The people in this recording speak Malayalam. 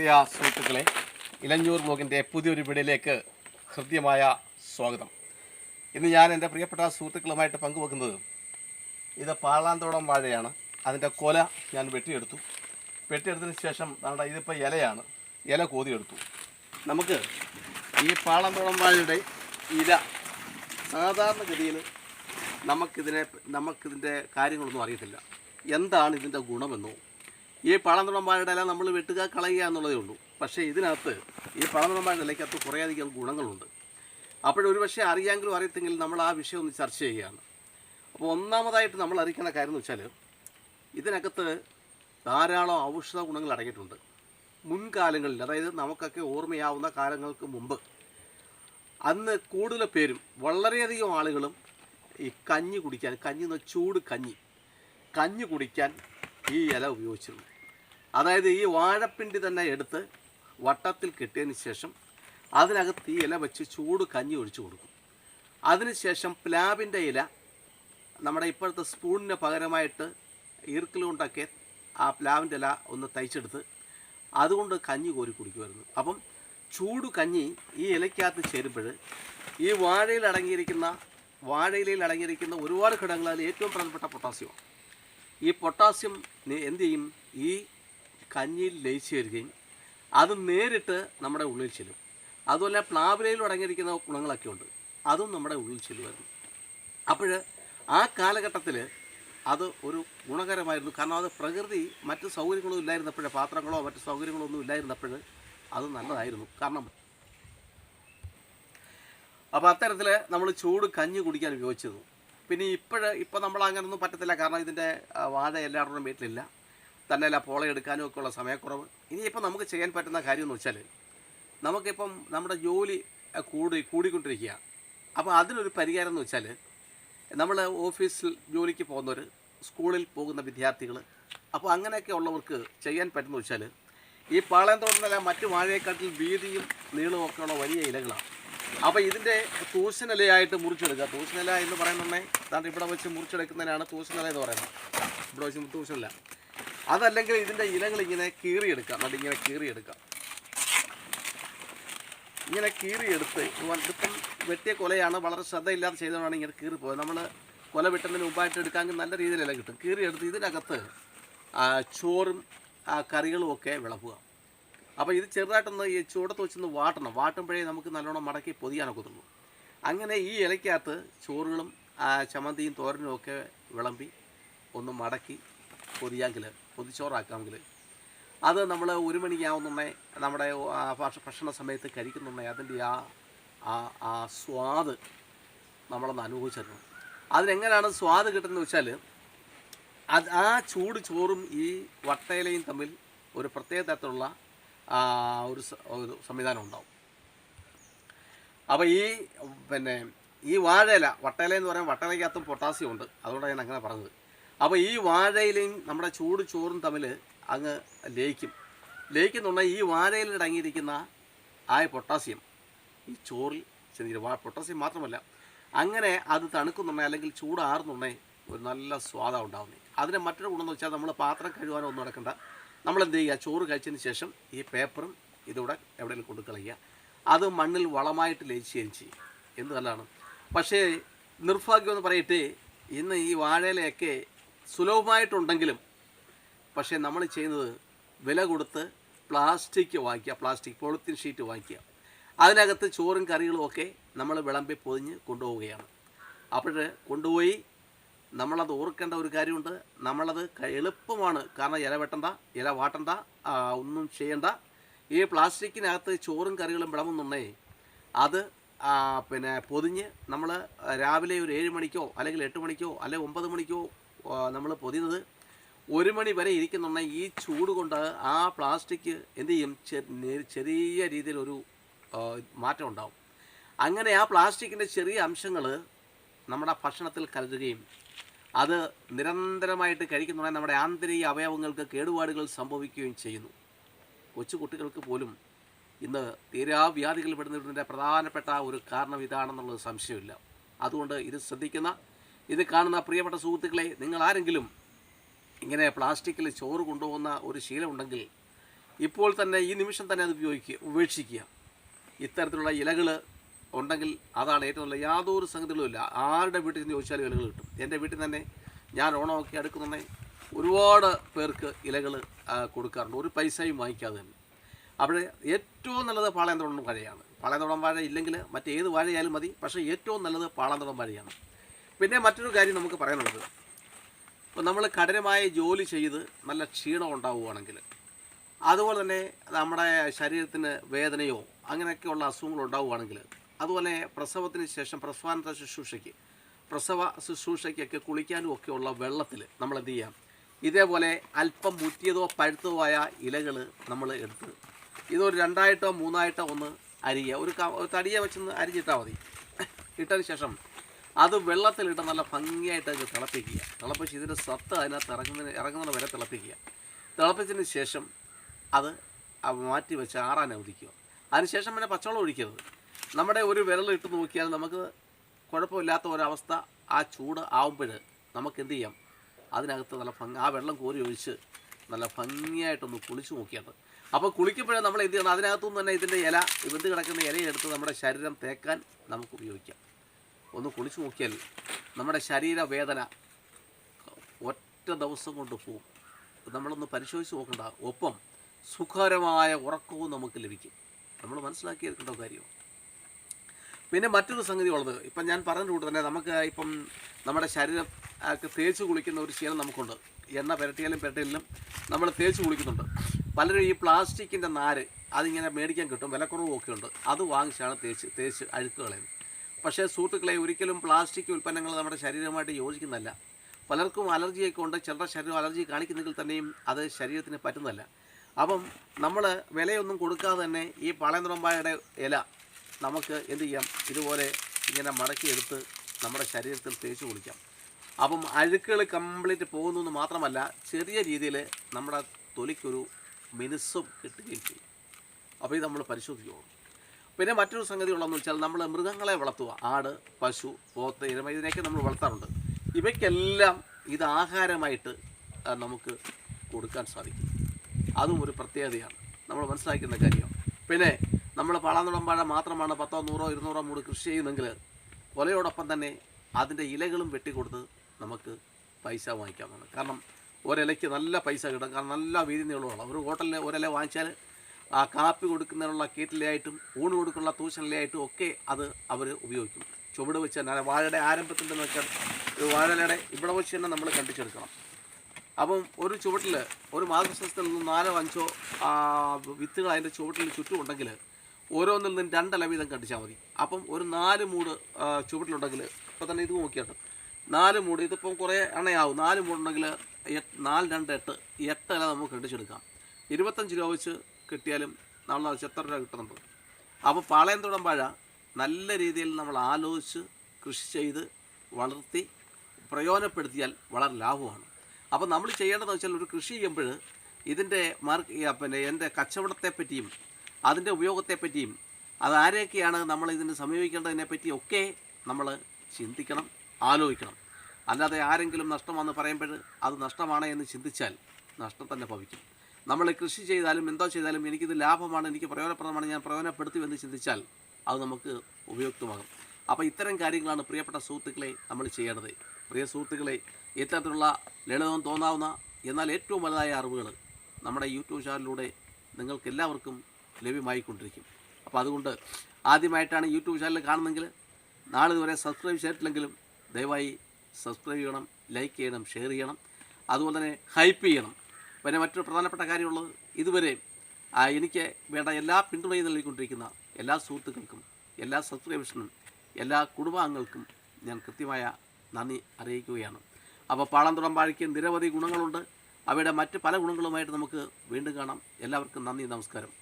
പ്രിയ സുഹൃത്തുക്കളെ ഇലഞ്ഞൂർ മോഹിന്റെ പുതിയൊരു വീടിലേക്ക് ഹൃദ്യമായ സ്വാഗതം. ഇന്ന് ഞാൻ എന്റെ പ്രിയപ്പെട്ട സുഹൃത്തുക്കളുമായിട്ട് പങ്കുവെക്കുന്നത് ഇത് പാളാന്തോടം വാഴയാണ്. അതിന്റെ കൊല ഞാൻ വെട്ടിയെടുത്തു. വെട്ടിയെടുത്തതിന് ശേഷം നമ്മുടെ ഇതിപ്പോൾ ഇലയാണ്. ഇല കോതിയെടുത്തു. നമുക്ക് ഈ പാളാന്തോടം വാഴയുടെ ഇല സാധാരണഗതിയിൽ നമുക്കിതിനെ നമുക്കിതിന്റെ കാര്യങ്ങളൊന്നും അറിയത്തില്ല. എന്താണ് ഇതിന്റെ ഗുണമെന്നോ? ഈ പഴംതുടം വാഴയുടെ ഇല നമ്മൾ വെട്ടുക കളയുക എന്നുള്ളതേ ഉള്ളൂ. പക്ഷേ ഇതിനകത്ത് ഈ പഴംതുടം വാഴയുടെ ഇലയ്ക്കകത്ത് കുറേയധികം ഗുണങ്ങളുണ്ട്. അപ്പോഴൊരു പക്ഷേ അറിയാമെങ്കിലും അറിയത്തെങ്കിൽ നമ്മൾ ആ വിഷയം ഒന്ന് ചർച്ച ചെയ്യുകയാണ്. അപ്പോൾ ഒന്നാമതായിട്ട് നമ്മൾ അറിയിക്കേണ്ട കാര്യം എന്ന് വെച്ചാൽ ഇതിനകത്ത് ധാരാളം ഔഷധ ഗുണങ്ങൾ അടങ്ങിയിട്ടുണ്ട്. മുൻകാലങ്ങളിൽ അതായത് നമുക്കൊക്കെ ഓർമ്മയാവുന്ന കാലങ്ങൾക്ക് മുമ്പ് അന്ന് കൂടുതൽ പേരും വളരെയധികം ആളുകളും ഈ കഞ്ഞി കുടിക്കാൻ കഞ്ഞി എന്ന ചൂട് കഞ്ഞി കഞ്ഞി കുടിക്കാൻ ഈ ഇല ഉപയോഗിച്ചിരുന്നു. അതായത് ഈ വാഴപ്പിണ്ടി തന്നെ എടുത്ത് വട്ടത്തിൽ കെട്ടിയതിന് ശേഷം അതിനകത്ത് ഈ ഇല വെച്ച് ചൂട് കഞ്ഞി ഒഴിച്ചു കൊടുക്കും. അതിനുശേഷം പ്ലാവിന്റെ ഇല നമ്മുടെ ഇപ്പോഴത്തെ സ്പൂണിന് പകരമായിട്ട് ഈർക്കിലുകൊണ്ടൊക്കെ ആ പ്ലാവിന്റെ ഇല ഒന്ന് തയ്ച്ചെടുത്ത് അതുകൊണ്ട് കഞ്ഞി കോരി കുടിക്കുമായിരുന്നു. അപ്പം ചൂട് കഞ്ഞി ഈ ഇലയ്ക്കകത്ത് ചേരുമ്പോൾ ഈ വാഴയിൽ അടങ്ങിയിരിക്കുന്ന വാഴയിലയിൽ അടങ്ങിയിരിക്കുന്ന ഒരുപാട് ഘടകങ്ങൾ അതിൽ ഏറ്റവും പ്രധാനപ്പെട്ട പൊട്ടാസ്യമാണ് ഈ പൊട്ടാസ്യം എന്ത് ചെയ്യും? ഈ കഞ്ഞിയിൽ ലയിച്ചു വരികയും അത് നേരിട്ട് നമ്മുടെ ഉള്ളിൽ ചെല്ലും. അതുപോലെ പ്ലാവിലയിൽ അടങ്ങിയിരിക്കുന്ന ഗുണങ്ങളൊക്കെ ഉണ്ട്. അതും നമ്മുടെ ഉള്ളിൽ ചെല്ലുമായിരുന്നു. അപ്പോൾ ആ കാലഘട്ടത്തിൽ അത് ഒരു ഗുണകരമായിരുന്നു. കാരണം അത് പ്രകൃതി മറ്റ് സൗകര്യങ്ങളും ഇല്ലായിരുന്നപ്പോൾ പാത്രങ്ങളോ മറ്റ് സൗകര്യങ്ങളോ ഒന്നും ഇല്ലായിരുന്നപ്പോൾ അത് നല്ലതായിരുന്നു. കാരണം അപ്പോൾ അത്തരത്തിൽ നമ്മൾ ചൂട് കഞ്ഞി കുടിക്കാൻ ഉപയോഗിച്ചിരുന്നു. പിന്നെ ഇപ്പോഴ് ഇപ്പോൾ നമ്മൾ അങ്ങനൊന്നും പറ്റത്തില്ല. കാരണം ഇതിന്റെ വാഴ എല്ലാവരുടെയും വീട്ടിലില്ല. തന്നെയല്ല പോള എടുക്കാനും ഒക്കെ ഉള്ള സമയക്കുറവ്. ഇനിയിപ്പോൾ നമുക്ക് ചെയ്യാൻ പറ്റുന്ന കാര്യം എന്ന് വെച്ചാൽ നമുക്കിപ്പം നമ്മുടെ ജോലി കൂടി കൂടിക്കൊണ്ടിരിക്കുക. അപ്പോൾ അതിനൊരു പരിഹാരം എന്ന് വെച്ചാൽ നമ്മൾ ഓഫീസിൽ ജോലിക്ക് പോകുന്നവർ സ്കൂളിൽ പോകുന്ന വിദ്യാർത്ഥികൾ അപ്പോൾ അങ്ങനെയൊക്കെ ഉള്ളവർക്ക് ചെയ്യാൻ പറ്റുന്ന വെച്ചാൽ ഈ പാളയം പാളയത്തോടുന്നല്ല മറ്റു വാഴയെക്കാട്ടിൽ വീതിയും നീളവും ഒക്കെയുള്ള വലിയ ഇലകളാണ്. അപ്പോൾ ഇതിന്റെ തൂശനിലയായിട്ട് മുറിച്ചെടുക്കുക. തൂശനില എന്ന് പറയുന്നുണ്ടെങ്കിൽ അതാണ്ട് ഇവിടെ വെച്ച് മുറിച്ചെടുക്കുന്നതിനാണ് തൂശനില എന്ന് പറയുന്നത്. ഇവിടെ വെച്ച് തൂശനില. അതല്ലെങ്കിൽ ഇതിന്റെ ഇലകൾ ഇങ്ങനെ കീറിയെടുക്കുക. എന്നിട്ട് ഇങ്ങനെ കീറിയെടുക്കുക. ഇങ്ങനെ കീറിയെടുത്ത് ഇതിപ്പം വെട്ടിയ കൊലയാണ്. വളരെ ശ്രദ്ധയില്ലാതെ ചെയ്തതാണ് ഇങ്ങനെ കീറിപ്പോയത്. നമ്മൾ കൊല വെട്ടുന്നതിന് മുമ്പായിട്ട് എടുക്കാമെങ്കിൽ നല്ല രീതിയിലല്ല കിട്ടും. കീറിയെടുത്ത് ഇതിനകത്ത് ചോറും കറികളും ഒക്കെ വിളമ്പുക. അപ്പോൾ ഇത് ചെറുതായിട്ടൊന്ന് ഈ ചൂടത്ത് വെച്ചൊന്ന് വാട്ടണം. വാട്ടുമ്പോഴേ നമുക്ക് നല്ലോണം മടക്കി പൊതിയാനൊക്കെ പൊതിയാനൊക്കത്തുള്ളൂ അങ്ങനെ ഈ ഇലയ്ക്കകത്ത് ചോറുകളും ചമ്മന്തിയും തോരനും ഒക്കെ വിളമ്പി ഒന്ന് മടക്കി പൊതിയാങ്കിൽ പൊതിച്ചോറാക്കാമെങ്കിൽ അത് നമ്മൾ ഒരു മണിക്കാവുന്നുണ്ടേ നമ്മുടെ ഭക്ഷണ സമയത്ത് കഴിക്കുന്നുണ്ടേ അതിന്റെ ആ ആ സ്വാദ് നമ്മളൊന്ന് അനുഭവിച്ചിരുന്നു അതിനെങ്ങനെയാണ് സ്വാദ് കിട്ടുന്നത് വെച്ചാൽ അത് ആ ചൂട് ചോറും ഈ വട്ടയിലയും തമ്മിൽ ഒരു പ്രത്യേക തരത്തിലുള്ള ഒരു സംവിധാനം ഉണ്ടാവും. അപ്പോൾ ഈ പിന്നെ ഈ വാഴയില വട്ടയില എന്ന് പറയുമ്പോൾ വട്ടയിലയ്ക്കകത്തും പൊട്ടാസ്യം ഉണ്ട്. അതുകൊണ്ടാണ് ഞാൻ അങ്ങനെ പറഞ്ഞത്. അപ്പോൾ ഈ വാഴയിലയും നമ്മുടെ ചൂട് ചോറും തമ്മിൽ അങ്ങ് ലയിക്കും. ലയിക്കുന്നുണ്ടെങ്കിൽ ഈ വാഴയിൽ അടങ്ങിയിരിക്കുന്ന ആ പൊട്ടാസ്യം ഈ ചോറിൽ ചെന്നിരിക്കും വാ പൊട്ടാസ്യം മാത്രമല്ല അങ്ങനെ അത് തണുക്കുന്നുണ്ടെ അല്ലെങ്കിൽ ചൂടാറുന്നുണ്ടെങ്കിൽ ഒരു നല്ല സ്വാദാണ് ഉണ്ടാവുന്നത് അതിന് മറ്റൊരു ഗുണമെന്ന് വെച്ചാൽ നമ്മൾ പാത്രം കഴുകാനോ ഒന്നും നടക്കണ്ട. നമ്മൾ എന്ത് ചെയ്യുക ചോറ് കഴിച്ചതിന് ശേഷം ഈ പേപ്പറും ഇതൂടെ എവിടെയെങ്കിലും കൊണ്ട് കളയുക. അത് മണ്ണിൽ വളമായിട്ട് ലയിച്ചുകയും ചെയ്യും. എന്ത് നല്ലതാണ്. പക്ഷേ നിർഭാഗ്യം എന്ന് പറയട്ടെ ഇന്ന് ഈ വാഴയിലയൊക്കെ സുലഭമായിട്ടുണ്ടെങ്കിലും പക്ഷേ നമ്മൾ ചെയ്യുന്നത് വില കൊടുത്ത് പ്ലാസ്റ്റിക് വാങ്ങിക്കുക പ്ലാസ്റ്റിക് പോളിത്തീൻ ഷീറ്റ് വാങ്ങിക്കുക. അതിനകത്ത് ചോറും കറികളും ഒക്കെ നമ്മൾ വിളമ്പി പൊതിഞ്ഞ് കൊണ്ടുപോവുകയാണ്. അപ്പോൾ കൊണ്ടുപോയി നമ്മളത് ഓർക്കേണ്ട ഒരു കാര്യമുണ്ട്. നമ്മളത് എളുപ്പമാണ്. കാരണം ഇല വെട്ടണ്ട ഇല വാട്ടണ്ട ഒന്നും ചെയ്യണ്ട. ഈ പ്ലാസ്റ്റിക്കിനകത്ത് ചോറും കറികളും വിളമ്പുന്നുണ്ടേ അത് പിന്നെ പൊതിഞ്ഞ് നമ്മൾ രാവിലെ ഒരു ഏഴ് മണിക്കോ അല്ലെങ്കിൽ എട്ട് മണിക്കോ അല്ലെങ്കിൽ ഒമ്പത് മണിക്കോ നമ്മൾ പൊതിയുന്നത് ഒരു മണി വരെ ഇരിക്കുന്നുണ്ടെങ്കിൽ ഈ ചൂട് കൊണ്ട് ആ പ്ലാസ്റ്റിക് എന്ത് ചെയ്യും? ചെറിയ രീതിയിലൊരു ഒരു മാറ്റം ഉണ്ടാവും. അങ്ങനെ ആ പ്ലാസ്റ്റിക്കിന്റെ ചെറിയ അംശങ്ങൾ നമ്മുടെ ഭക്ഷണത്തിൽ കലരുകയും അത് നിരന്തരമായിട്ട് കഴിക്കുന്നുണ്ടെങ്കിൽ നമ്മുടെ ആന്തരിക അവയവങ്ങൾക്ക് കേടുപാടുകൾ സംഭവിക്കുകയും ചെയ്യുന്നു. കൊച്ചു കുട്ടികൾക്ക് പോലും ഇന്ന് തീരാ തീരാവ്യാധികൾ പെടുന്നതിന്റെ പ്രധാനപ്പെട്ട ഒരു കാരണം ഇതാണെന്നുള്ളത് സംശയമില്ല. അതുകൊണ്ട് ഇത് ശ്രദ്ധിക്കുന്ന ഇത് കാണുന്ന പ്രിയപ്പെട്ട സുഹൃത്തുക്കളെ നിങ്ങൾ ആരെങ്കിലും ഇങ്ങനെ പ്ലാസ്റ്റിക്കിൽ ചോറ് കൊണ്ടുപോകുന്ന ഒരു ശീലമുണ്ടെങ്കിൽ ഇപ്പോൾ തന്നെ ഈ നിമിഷം തന്നെ അത് ഉപയോഗിക്കുക ഉപേക്ഷിക്കുക. ഇത്തരത്തിലുള്ള ഇലകൾ ഉണ്ടെങ്കിൽ അതാണ് ഏറ്റവും നല്ല യാതൊരു സംഗതികളും ഇല്ല. ആരുടെ വീട്ടിൽ നിന്ന് ചോദിച്ചാലും ഇലകൾ കിട്ടും. എന്റെ വീട്ടിൽ തന്നെ ഞാൻ ഓണമൊക്കെ അടുക്കുന്നുണ്ടെങ്കിൽ ഒരുപാട് പേർക്ക് ഇലകൾ കൊടുക്കാറുണ്ട്. ഒരു പൈസയും വാങ്ങിക്കാതെ തന്നെ. അവിടെ ഏറ്റവും നല്ലത് പാളയന്തോടം വാഴയാണ്. പാളയന്തോടം വാഴ ഇല്ലെങ്കിൽ മറ്റേത് വാഴയായാലും മതി. പക്ഷേ ഏറ്റവും നല്ലത് പാളയന്തോടം വാഴയാണ്. പിന്നെ മറ്റൊരു കാര്യം നമുക്ക് പറയാനുള്ളത്. ഇപ്പോൾ നമ്മൾ കഠിനമായ ജോലി ചെയ്ത് നല്ല ക്ഷീണം ഉണ്ടാവുകയാണെങ്കിൽ അതുപോലെ തന്നെ നമ്മുടെ ശരീരത്തിന് വേദനയോ അങ്ങനെയൊക്കെയുള്ള അസുഖങ്ങൾ ഉണ്ടാവുകയാണെങ്കിൽ അതുപോലെ പ്രസവത്തിന് ശേഷം പ്രസവാനന്തര ശുശ്രൂഷയ്ക്ക് പ്രസവ ശുശ്രൂഷയ്ക്കൊക്കെ കുളിക്കാനും ഒക്കെയുള്ള വെള്ളത്തിൽ നമ്മൾ എന്ത് ചെയ്യാം? ഇതേപോലെ അല്പം മുറ്റിയതോ പഴുത്തതോ ആയ ഇലകൾ നമ്മൾ എടുത്ത് ഇതൊരു രണ്ടായിട്ടോ മൂന്നായിട്ടോ ഒന്ന് അരിയുക. ഒരു തടിയെ വെച്ചൊന്ന് അരിഞ്ഞിട്ടാൽ മതി. ഇട്ടതിന് ശേഷം അത് വെള്ളത്തിലിട്ട് നല്ല ഭംഗിയായിട്ട് അത് തിളപ്പിക്കുക. തിളപ്പിച്ച് ഇതിന്റെ സത്ത് അതിനകത്ത് ഇറങ്ങുന്നതിന് ഇറങ്ങുന്നത് വരെ തിളപ്പിക്കുക. തിളപ്പിച്ചതിന് ശേഷം അത് മാറ്റി വെച്ച് ആറാൻ ഒതുക്കുക അതിനുശേഷം പിന്നെ പച്ചവെള്ളം ഒഴിക്കരുത്. നമ്മുടെ ഒരു വിരൽ ഇട്ട് നോക്കിയാൽ നമുക്ക് കുഴപ്പമില്ലാത്ത ഒരവസ്ഥ ആ ചൂട് ആവുമ്പോൾ നമുക്ക് എന്ത് ചെയ്യാം? അതിനകത്ത് നല്ല ഭംഗി ആ വെള്ളം കോരി ഒഴിച്ച് നല്ല ഭംഗിയായിട്ടൊന്ന് കുളിച്ച് നോക്കിയാൽ അപ്പോൾ കുളിക്കുമ്പോഴേ നമ്മൾ എന്ത് ചെയ്യണം? അതിനകത്തുനിന്ന് തന്നെ ഇതിന്റെ ഇല ഇവന്ത് കിടക്കുന്ന ഇലയെടുത്ത് നമ്മുടെ ശരീരം തേക്കാൻ നമുക്ക് ഉപയോഗിക്കാം. ഒന്ന് കുളിച്ച് നോക്കിയാൽ നമ്മുടെ ശരീരവേദന ഒറ്റ ദിവസം കൊണ്ട് പോകും നമ്മളൊന്ന് പരിശോധിച്ച് നോക്കണ്ട. ഒപ്പം സുഖകരമായ ഉറക്കവും നമുക്ക് ലഭിക്കും. നമ്മൾ മനസ്സിലാക്കിയെടുക്കേണ്ട കാര്യം. പിന്നെ മറ്റൊരു സംഗതി ഉള്ളത്. ഇപ്പം ഞാൻ പറഞ്ഞ കൂട്ട് തന്നെ നമുക്ക് ഇപ്പം നമ്മുടെ ശരീരം തേച്ച് കുളിക്കുന്ന ഒരു ശീലം നമുക്കുണ്ട്. എണ്ണ പുരട്ടിയാലും പുരട്ടിയാലും നമ്മൾ തേച്ച് കുളിക്കുന്നുണ്ട്. പലരും ഈ പ്ലാസ്റ്റിക്കിന്റെ നാര് അതിങ്ങനെ മേടിക്കാൻ കിട്ടും വിലക്കുറവും ഒക്കെ ഉണ്ട്. അത് വാങ്ങിച്ചാണ് തേച്ച് തേച്ച് അഴുക്ക് കളയുന്നത്. പക്ഷേ സുഹൃത്തുക്കളെ ഒരിക്കലും പ്ലാസ്റ്റിക് ഉൽപ്പന്നങ്ങൾ നമ്മുടെ ശരീരമായിട്ട് യോജിക്കുന്നതല്ല. പലർക്കും അലർജിയൊക്കെ ഉണ്ട്. ചിലരുടെ ശരീരം അലർജി കാണിക്കുന്നെങ്കിൽ തന്നെയും അത് ശരീരത്തിന് പറ്റുന്നതല്ല. അപ്പം നമ്മൾ വിലയൊന്നും കൊടുക്കാതെ തന്നെ ഈ പാളയന്തുറമ്പായുടെ ഇല നമുക്ക് എന്ത് ചെയ്യാം? ഇതുപോലെ ഇങ്ങനെ മടക്കിയെടുത്ത് നമ്മുടെ ശരീരത്തിൽ തേച്ച് കുളിക്കാം. അപ്പം അഴുക്കുകൾ കംപ്ലീറ്റ് പോകുന്നു മാത്രമല്ല ചെറിയ രീതിയിൽ നമ്മുടെ തൊലിക്കൊരു മിനുസ്സും കിട്ടുകയും ചെയ്യും. അപ്പോൾ ഇത് നമ്മൾ പരിശോധിക്കണം. പിന്നെ മറ്റൊരു സംഗതി ഉള്ളതെന്ന് വെച്ചാൽ നമ്മൾ മൃഗങ്ങളെ വളർത്തുക. ആട് പശു പോത്ത് ഇരമ ഇതിനെയൊക്കെ നമ്മൾ വളർത്താറുണ്ട്. ഇവയ്ക്കെല്ലാം ഇത് ആഹാരമായിട്ട് നമുക്ക് കൊടുക്കാൻ സാധിക്കും. അതും ഒരു പ്രത്യേകതയാണ്. നമ്മൾ മനസ്സിലാക്കുന്ന കാര്യം. പിന്നെ നമ്മൾ പാളാന്നുടമ്പാഴ മാത്രമാണ് പത്തോ നൂറോ ഇരുന്നൂറോ മൂട് കൃഷി ചെയ്യുന്നെങ്കിൽ കൊലയോടൊപ്പം തന്നെ അതിന്റെ ഇലകളും വെട്ടിക്കൊടുത്ത് നമുക്ക് പൈസ വാങ്ങിക്കാവുന്നതാണ്. കാരണം ഒരിലയ്ക്ക് നല്ല പൈസ കിട്ടും. കാരണം നല്ല വീതി നീളമുള്ള ഒരു ഹോട്ടലിൽ ഒരില വാങ്ങിച്ചാൽ ആ കാപ്പി കൊടുക്കുന്നതിനുള്ള കീറ്റിലയായിട്ടും ഊണ് കൊടുക്കുന്ന തൂശനിലയായിട്ടും ഒക്കെ അത് അവർ ഉപയോഗിക്കും. ചുവട് വെച്ച് തന്നെ വാഴയുടെ ആരംഭത്തിൽ നിന്ന് ഒരു വാഴയുടെ ഇവിടെ വെച്ച് തന്നെ നമ്മൾ കണ്ടിച്ചെടുക്കണം അപ്പം ഒരു ചുവട്ടിൽ ഒരു മാതൃശാസ്ത്രത്തിൽ നിന്ന് നാലോ അഞ്ചോ വിത്തുകൾ അതിന്റെ ചുവട്ടിൽ ചുറ്റും ഉണ്ടെങ്കിൽ ഓരോന്നിൽ നിന്നും രണ്ടല വീതം കണ്ടിച്ചാൽ മതി. അപ്പം ഒരു നാല് മൂട് ചുവട്ടിലുണ്ടെങ്കിൽ ഇപ്പോൾ തന്നെ ഇത് നോക്കിയാട്ടോ. നാല് മൂട് ഇതിപ്പം കുറേ എണ്ണയാവും. നാല് മൂടുണ്ടെങ്കിൽ നാല് രണ്ട് എട്ട് എട്ട് ഇല നമുക്ക് കണ്ടിച്ചെടുക്കാം ഇരുപത്തഞ്ച് രൂപ വെച്ച് കിട്ടിയാലും നമ്മൾ എത്ര രൂപ കിട്ടുന്നുണ്ട്. അപ്പോൾ പാളയം വാഴ നല്ല രീതിയിൽ നമ്മൾ ആലോചിച്ച് കൃഷി ചെയ്ത് വളർത്തി പ്രയോജനപ്പെടുത്തിയാൽ വളരെ ലാഭമാണ്. അപ്പോൾ നമ്മൾ ചെയ്യേണ്ടതെന്ന് വെച്ചാൽ ഒരു കൃഷി ചെയ്യുമ്പോൾ ഇതിന്റെ മാർക്ക് പിന്നെ എന്റെ കച്ചവടത്തെ പറ്റിയും അതിന്റെ ഉപയോഗത്തെപ്പറ്റിയും അതാരെയൊക്കെയാണ് നമ്മൾ ഇതിന് സമീപിക്കേണ്ടതിനെ പറ്റി ഒക്കെ നമ്മൾ ചിന്തിക്കണം ആലോചിക്കണം. അല്ലാതെ ആരെങ്കിലും നഷ്ടമാണെന്ന് പറയുമ്പോൾ അത് നഷ്ടമാണ് എന്ന് ചിന്തിച്ചാൽ നഷ്ടം തന്നെ ഭവിക്കും. നമ്മൾ കൃഷി ചെയ്താലും എന്തോ ചെയ്താലും എനിക്കിത് ലാഭമാണ് എനിക്ക് പ്രയോജനപ്രദമാണ് ഞാൻ പ്രയോജനപ്പെടുത്തി എന്ന് ചിന്തിച്ചാൽ അത് നമുക്ക് ഉപയുക്തമാകും. അപ്പോൾ ഇത്തരം കാര്യങ്ങളാണ് പ്രിയപ്പെട്ട സുഹൃത്തുക്കളെ നമ്മൾ ചെയ്യേണ്ടത്. പ്രിയ സുഹൃത്തുക്കളെ ഇത്തരത്തിലുള്ള ലളിതം തോന്നാവുന്ന എന്നാൽ ഏറ്റവും വലുതായ അറിവുകൾ നമ്മുടെ യൂട്യൂബ് ചാനലിലൂടെ നിങ്ങൾക്ക് എല്ലാവർക്കും ലഭ്യമായിക്കൊണ്ടിരിക്കും. അപ്പോൾ അതുകൊണ്ട് ആദ്യമായിട്ടാണ് യൂട്യൂബ് ചാനൽ കാണുന്നെങ്കിൽ നാളെ ഇതുവരെ സബ്സ്ക്രൈബ് ചെയ്തിട്ടില്ലെങ്കിലും ദയവായി സബ്സ്ക്രൈബ് ചെയ്യണം ലൈക്ക് ചെയ്യണം ഷെയർ ചെയ്യണം. അതുപോലെ തന്നെ ഹൈപ്പ് ചെയ്യണം. പിന്നെ മറ്റൊരു പ്രധാനപ്പെട്ട കാര്യമുള്ളത് ഇതുവരെ എനിക്ക് വേണ്ട എല്ലാ പിന്തുണയും നൽകിക്കൊണ്ടിരിക്കുന്ന എല്ലാ സുഹൃത്തുക്കൾക്കും എല്ലാ സബ്സ്ക്രൈബേഴ്സിനും എല്ലാ കുടുംബാംഗങ്ങൾക്കും ഞാൻ കൃത്യമായ നന്ദി അറിയിക്കുകയാണ്. അപ്പോൾ പാളം വാഴയ്ക്ക് നിരവധി ഗുണങ്ങളുണ്ട്. അവയുടെ മറ്റ് പല ഗുണങ്ങളുമായിട്ട് നമുക്ക് വീണ്ടും കാണാം. എല്ലാവർക്കും നന്ദി നമസ്കാരം.